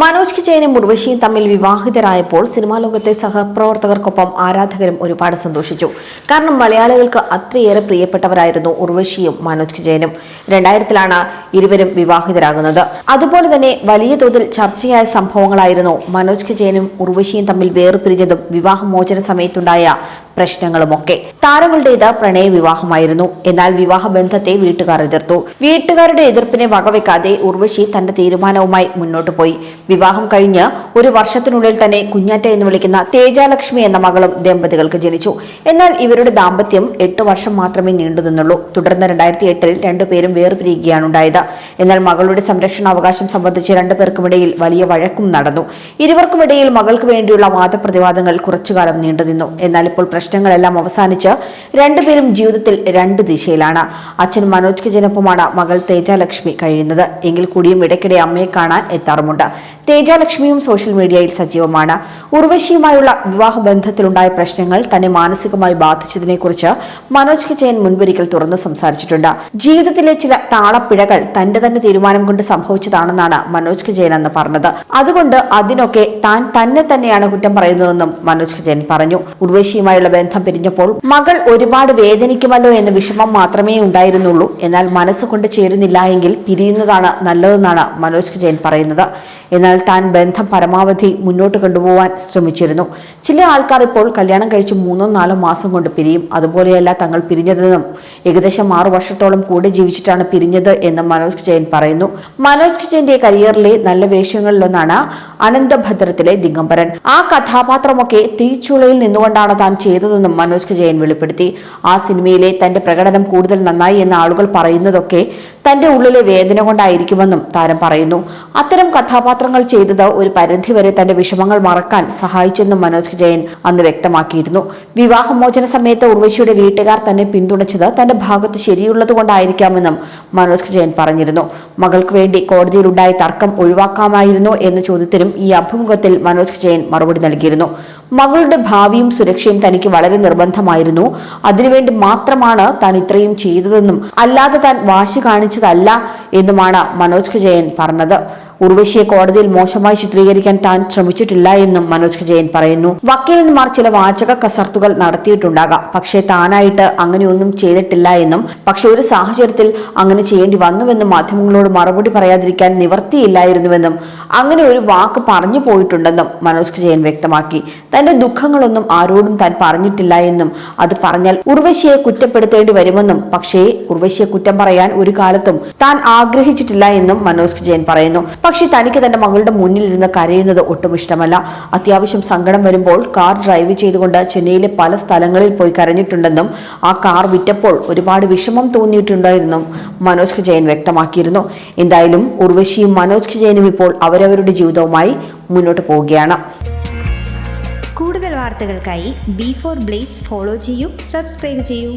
മനോജ് കിജയനും ഉർവശിയും തമ്മിൽ വിവാഹിതരായപ്പോൾ സിനിമാ ലോകത്തെ സഹപ്രവർത്തകർക്കൊപ്പം ആരാധകരും ഒരുപാട് സന്തോഷിച്ചു. കാരണം മലയാളികൾക്ക് അത്രയേറെ പ്രിയപ്പെട്ടവരായിരുന്നു ഉർവശിയും മനോജ് കിജയനും രണ്ടായിരത്തിലാണ് ഇരുവരും വിവാഹിതരാകുന്നത്. അതുപോലെ തന്നെ വലിയ തോതിൽ ചർച്ചയായ സംഭവങ്ങളായിരുന്നു മനോജ് കിജയനും ഉർവശിയും തമ്മിൽ വേർപിരിഞ്ഞതും വിവാഹമോചന സമയത്തുണ്ടായ പ്രശ്നങ്ങളുമൊക്കെ. താരങ്ങളുടേത് പ്രണയ വിവാഹമായിരുന്നു. എന്നാൽ വിവാഹ ബന്ധത്തെ വീട്ടുകാർ എതിർത്തു. വീട്ടുകാരുടെ എതിർപ്പിനെ വകവെക്കാതെ ഉർവശി തന്റെ തീരുമാനവുമായി മുന്നോട്ട് പോയി. വിവാഹം കഴിഞ്ഞ് ഒരു വർഷത്തിനുള്ളിൽ തന്നെ കുഞ്ഞാറ്റ എന്ന് വിളിക്കുന്ന തേജാലക്ഷ്മി എന്ന മകളും ദമ്പതികൾക്ക് ജനിച്ചു. എന്നാൽ ഇവരുടെ ദാമ്പത്യം എട്ട് വർഷം മാത്രമേ നീണ്ടു നിന്നുള്ളൂ. തുടർന്ന് രണ്ടായിരത്തി എട്ടിൽ രണ്ടുപേരും വേർപിരിയുകയാണ് ഉണ്ടായത് എന്നാൽ മകളുടെ സംരക്ഷണ അവകാശം സംബന്ധിച്ച് രണ്ടുപേർക്കുമിടയിൽ വലിയ വഴക്കും നടന്നു. ഇരുവർക്കുമിടയിൽ മകൾക്ക് വേണ്ടിയുള്ള വാദപ്രതിവാദങ്ങൾ കുറച്ചുകാലം നീണ്ടുനിന്നു. എന്നാൽ ഇപ്പോൾ പ്രശ്നങ്ങളെല്ലാം അവസാനിച്ച് രണ്ടുപേരും ജീവിതത്തിൽ രണ്ട് ദിശയിലാണ്. അച്ഛൻ മനോജ് കിജനൊപ്പമാണ് മകൾ തേജാലക്ഷ്മി കഴിയുന്നത്. എങ്കിൽ കൂടിയും ഇടയ്ക്കിടെ അമ്മയെ കാണാൻ എത്താറുമുണ്ട്. തേജാലക്ഷ്മിയും സോഷ്യൽ മീഡിയയിൽ സജീവമാണ്. ഉർവശിയുമായുള്ള വിവാഹ ബന്ധത്തിലുണ്ടായ പ്രശ്നങ്ങൾ തന്നെ മാനസികമായി ബാധിച്ചതിനെക്കുറിച്ച് മനോജ് കിജയൻ മുൻപൊരിക്കൽ തുറന്ന് സംസാരിച്ചിട്ടുണ്ട്. ജീവിതത്തിലെ ചില താളപ്പിഴകൾ തന്റെ തന്നെ തീരുമാനം കൊണ്ട് സംഭവിച്ചതാണെന്നാണ് മനോജ് കിജയൻ എന്ന് പറഞ്ഞത്. അതുകൊണ്ട് അതിനൊക്കെ താൻ തന്നെ തന്നെയാണ് കുറ്റം പറയുന്നതെന്നും മനോജ് കിജയൻ പറഞ്ഞു. ഉർവശിയുമായുള്ള ബന്ധം പിരിഞ്ഞപ്പോൾ മകൾ ഒരുപാട് വേദനിക്കുമല്ലോ എന്ന വിഷമം മാത്രമേ ഉണ്ടായിരുന്നുള്ളൂ. എന്നാൽ മനസ്സുകൊണ്ട് ചേരുന്നില്ല എങ്കിൽ പിരിയുന്നതാണ് നല്ലതെന്നാണ് മനോജ് കിജയൻ പറയുന്നത്. എന്നാൽ താൻ ബന്ധം പരമാവധി മുന്നോട്ട് കൊണ്ടുപോകാൻ ശ്രമിച്ചിരുന്നു. ചില ആൾക്കാർ ഇപ്പോൾ കല്യാണം കഴിച്ച് മൂന്നോ നാലോ മാസം കൊണ്ട് പിരിയും. അതുപോലെയല്ല തങ്ങൾ പിരിഞ്ഞതെന്നും ഏകദേശം ആറു വർഷത്തോളം കൂടെ ജീവിച്ചിട്ടാണ് പിരിഞ്ഞത് എന്ന് മനോജ് ജയൻ പറയുന്നു. മനോജ് ജയന്റെ കരിയറിലെ നല്ല വേഷങ്ങളിലൊന്നാണ് അനന്തഭദ്രത്തിലെ ദിഗംബരൻ. ആ കഥാപാത്രമൊക്കെ തീച്ചുളയിൽ നിന്നുകൊണ്ടാണ് താൻ ചെയ്തതെന്നും മനോജ് ജയൻ വെളിപ്പെടുത്തി. ആ സിനിമയിലെ തന്റെ പ്രകടനം കൂടുതൽ നന്നായി എന്ന് ആളുകൾ പറയുന്നതൊക്കെ തന്റെ ഉള്ളിലെ വേദന കൊണ്ടായിരിക്കുമെന്നും താരം പറയുന്നു. അത്തരം കഥാപാത്രങ്ങൾ ചെയ്തത് ഒരു പരിധിവരെ തന്റെ വിഷമങ്ങൾ മറക്കാൻ സഹായിച്ചെന്നും മനോജ് ജയൻ അന്ന് വ്യക്തമാക്കിയിരുന്നു. വിവാഹമോചന സമയത്ത് ഉർവശിയുടെ വീട്ടുകാർ തന്നെ പിന്തുണച്ചത് തന്റെ ഭാഗത്ത് ശരിയുള്ളത് കൊണ്ടായിരിക്കാമെന്നും മനോജ് ജയൻ പറഞ്ഞിരുന്നു. മകൾക്ക് വേണ്ടി കോടതിയിലുണ്ടായ തർക്കം ഒഴിവാക്കാമായിരുന്നു എന്ന ചോദ്യത്തിനും ഈ അഭിമുഖത്തിൽ മനോജ് ജയൻ മറുപടി നൽകിയിരുന്നു. മകളുടെ ഭാവിയും സുരക്ഷയും തനിക്ക് വളരെ നിർബന്ധമായിരുന്നു. അതിനുവേണ്ടി മാത്രമാണ് താൻ ഇത്രയും ചെയ്തതെന്നും അല്ലാതെ താൻ വാശി കാണിച്ചതല്ല എന്നുമാണ് മനോജ് ജയൻ പറഞ്ഞത്. ഉർവശിയെ കോടതിയിൽ മോശമായി ചിത്രീകരിക്കാൻ താൻ ശ്രമിച്ചിട്ടില്ല എന്നും മനോജ് ജയൻ പറയുന്നു. വക്കീലന്മാർ ചില വാചക കസർത്തുകൾ നടത്തിയിട്ടുണ്ടാകാം. പക്ഷേ താനായിട്ട് അങ്ങനെയൊന്നും ചെയ്തിട്ടില്ല എന്നും പക്ഷെ ഒരു സാഹചര്യത്തിൽ അങ്ങനെ ചെയ്യേണ്ടി വന്നുവെന്നും മാധ്യമങ്ങളോട് മറുപടി പറയാതിരിക്കാൻ നിവർത്തിയില്ലായിരുന്നുവെന്നും അങ്ങനെ ഒരു വാക്ക് പറഞ്ഞു പോയിട്ടുണ്ടെന്നും മനോജ് ജയൻ വ്യക്തമാക്കി. തന്റെ ദുഃഖങ്ങളൊന്നും ആരോടും താൻ പറഞ്ഞിട്ടില്ല എന്നും അത് പറഞ്ഞാൽ ഉർവശിയെ കുറ്റപ്പെടുത്തേണ്ടി വരുമെന്നും പക്ഷേ ഉർവശിയെ കുറ്റം പറയാൻ ഒരു കാലത്തും താൻ ആഗ്രഹിച്ചിട്ടില്ല എന്നും മനോജ് ജയൻ പറയുന്നു. പക്ഷെ തനിക്ക് തന്റെ മകളുടെ മുന്നിൽ ഇരുന്ന് കരയുന്നത് ഒട്ടും ഇഷ്ടമല്ല. അത്യാവശ്യം സങ്കടം വരുമ്പോൾ കാർ ഡ്രൈവ് ചെയ്തുകൊണ്ട് ചെന്നൈയിലെ പല സ്ഥലങ്ങളിൽ പോയി കരഞ്ഞിട്ടുണ്ടെന്നും ആ കാർ വിറ്റപ്പോൾ ഒരുപാട് വിഷമം തോന്നിയിട്ടുണ്ടായിരുന്നു മനോജ് ജയൻ വ്യക്തമാക്കിയിരുന്നു. എന്തായാലും ഉർവശിയും മനോജ് ജയനും ഇപ്പോൾ അവരവരുടെ ജീവിതവുമായി മുന്നോട്ട് പോവുകയാണ്. കൂടുതൽ വാർത്തകൾക്കായി ബി ഫോർ ബ്ലേസ് ഫോളോ ചെയ്യൂ സബ്സ്ക്രൈബ് ചെയ്യൂ.